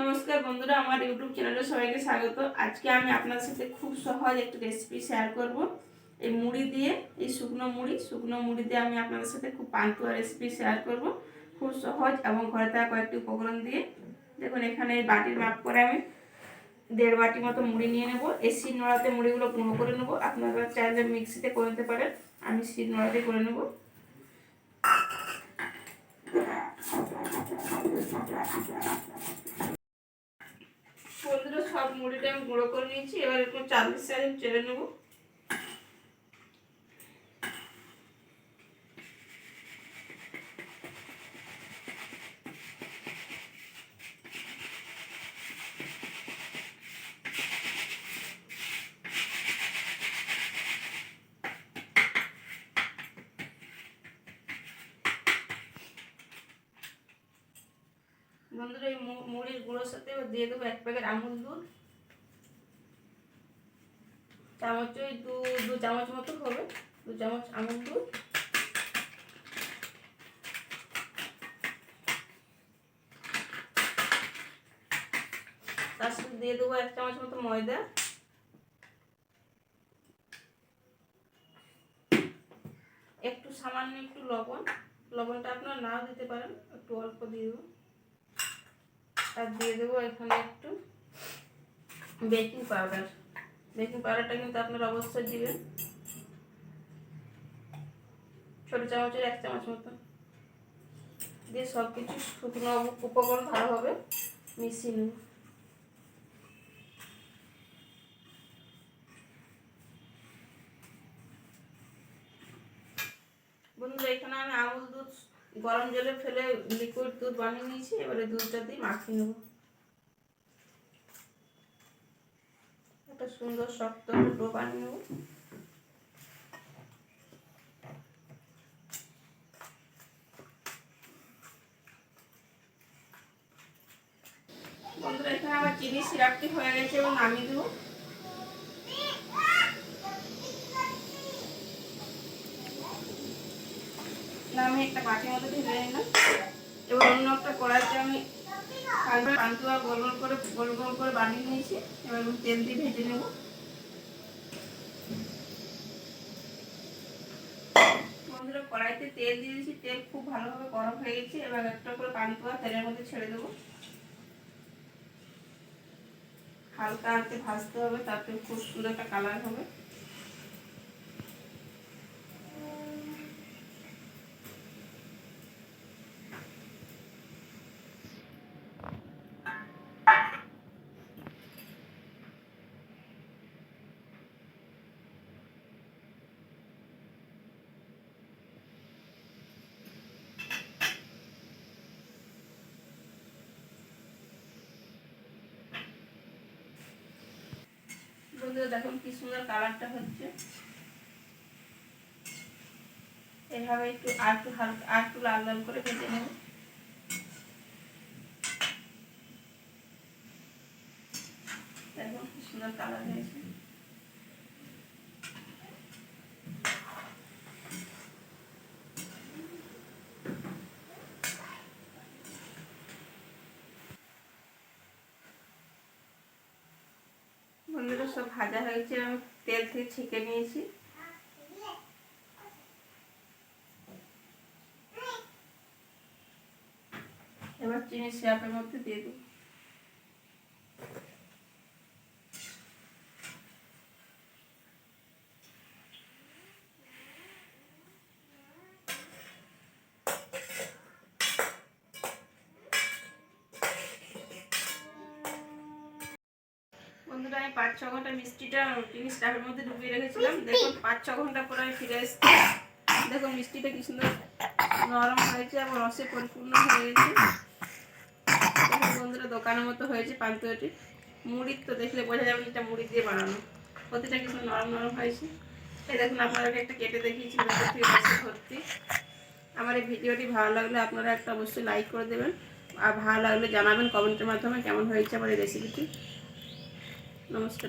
নমস্কার বন্ধুরা, আমার ইউটিউব চ্যানেলে সবাইকে স্বাগত। আজকে আমি আপনার সাথে খুব সহজ একটা রেসিপি শেয়ার করব। এই মুড়ি দিয়ে, এই শুকনো মুড়ি শুকনো মুড়ি দিয়ে আমি আপনাদের সাথে খুব পান্তুয়া রেসিপি শেয়ার করব। খুব সহজ এবং ঘরে থাকা কয়েকটি উপকরণ দিয়ে। দেখুন, এখানে এই বাটির মাপ করে আমি দেড় বাটি মতো মুড়ি নিয়ে নেব। এই শিল নোড়াতে মুড়িগুলো গুঁড়ো করে নেব। আপনারা চাইলে মিক্সিতে করে নিতে পারেন। আমি শিল নোড়াতে করে নেব। বন্ধুরা সব মুড়িটা আমি গুঁড়ো করে নিয়েছি, এবার একটু চালের সাইজ চেলে নেব। বন্ধুরা, এই মুড়ির গুঁড়োর সাথে দিয়ে দেবো এক প্যাকেট আমুল দুধ। চামচ ওই দু দু চামচ মতো হবে। দু চামচ আমুল দুধ। তার সাথে দিয়ে দেবো এক চামচ মতো ময়দা। একটু সামান্য একটু লবণ। লবণটা আপনারা নাও দিতে পারেন, একটু অল্প দিয়ে দেবো। আর দিয়ে দেবো এখানে একটু বেকিং পাউডার বেকিং পাউডারটা কিন্তু আপনারা অবশ্যই দিবেন। ছোটো চামচের এক চামচ মতো দিয়ে সব কিছু শুকনো উপকরণ ভালোভাবে মিশিয়ে নেব বন্ধুরা, এখানে আমি আমুল দুধ গরম জলে ফেলে লিকুইড দুধ বানিয়ে নিয়েছি। এবারে দুধটা দিয়ে মাখিয়ে নেব। একটা সুন্দর শক্ত ডো বানিয়ে এখানে চিনি সিরাপটি হয়ে গেছে এবং নামিয়ে দেবো। আমি একটা বাটির মধ্যে ঢেলে নিলাম। এবার অন্য একটা কড়াইতে আমি কড়াইতে তেল দিয়ে দিয়েছি। তেল খুব ভালোভাবে গরম হয়ে গেছে। এবার একটা করে পান্তুয়া তেলের মধ্যে ছেড়ে দেবো। হালকা হাতে ভাজতে হবে, তাতে খুব সুন্দর একটা কালার হবে। বন্ধুরা, দেখুন কি সুন্দর কালারটা হচ্ছে। এভাবে একটু আর একটু হালকা, আর একটু লাল লাল করে ভেজে নেব। দেখুন কি সুন্দর কালার হয়েছে। বন্ধুরা সব ভাজা হয়েছে, আমি তেল থেকে ছেঁকে নিয়েছি। এবার চিনি সিরাপের মধ্যে দিয়ে দিই। বন্ধুরা আমি পাঁচ ছ ঘণ্টা মিষ্টিটা চিনি স্টাফের মধ্যে ডুবিয়ে রেখেছিলাম। দেখুন পাঁচ ছ ঘণ্টা পরে আমি ফিরে এসেছি। দেখুন মিষ্টিটা কি সুন্দর নরম হয়েছে এবং রসে পরিপূর্ণ হয়ে গেছে। বন্ধুরা দোকানের মতো হয়েছে পান্তুয়াটি। মুড়ির তো দেখলে বোঝা যাবে এটা মুড়ি দিয়ে বানানো। প্রতিটা কিছু নরম নরম হয়েছে। এই দেখুন আপনাদেরকে একটা কেটে দেখিয়েছি ভর্তি। আমার এই ভিডিওটি ভালো লাগলে আপনারা একটা অবশ্যই লাইক করে দেবেন। আর ভালো লাগলে জানাবেন কমেন্টের মাধ্যমে কেমন হয়েছে আমার এই রেসিপিটি নমস্কার